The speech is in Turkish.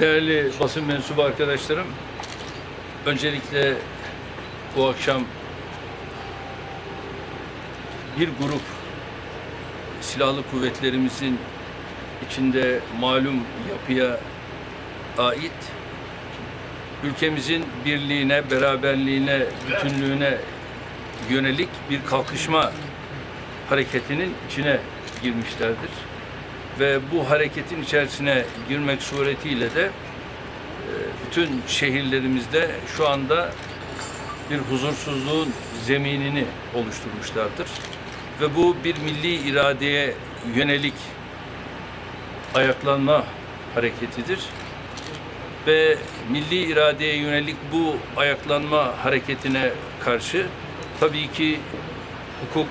Değerli basın mensubu arkadaşlarım, öncelikle bu akşam bir grup silahlı kuvvetlerimizin içinde malum yapıya ait ülkemizin birliğine, beraberliğine, bütünlüğüne yönelik bir kalkışma hareketinin içine girmişlerdir. Ve bu hareketin içerisine girmek suretiyle de e, bütün şehirlerimizde şu anda bir huzursuzluğun zeminini oluşturmuşlardır. Ve bu bir milli iradeye yönelik ayaklanma hareketidir. Ve milli iradeye yönelik bu ayaklanma hareketine karşı tabii ki hukuk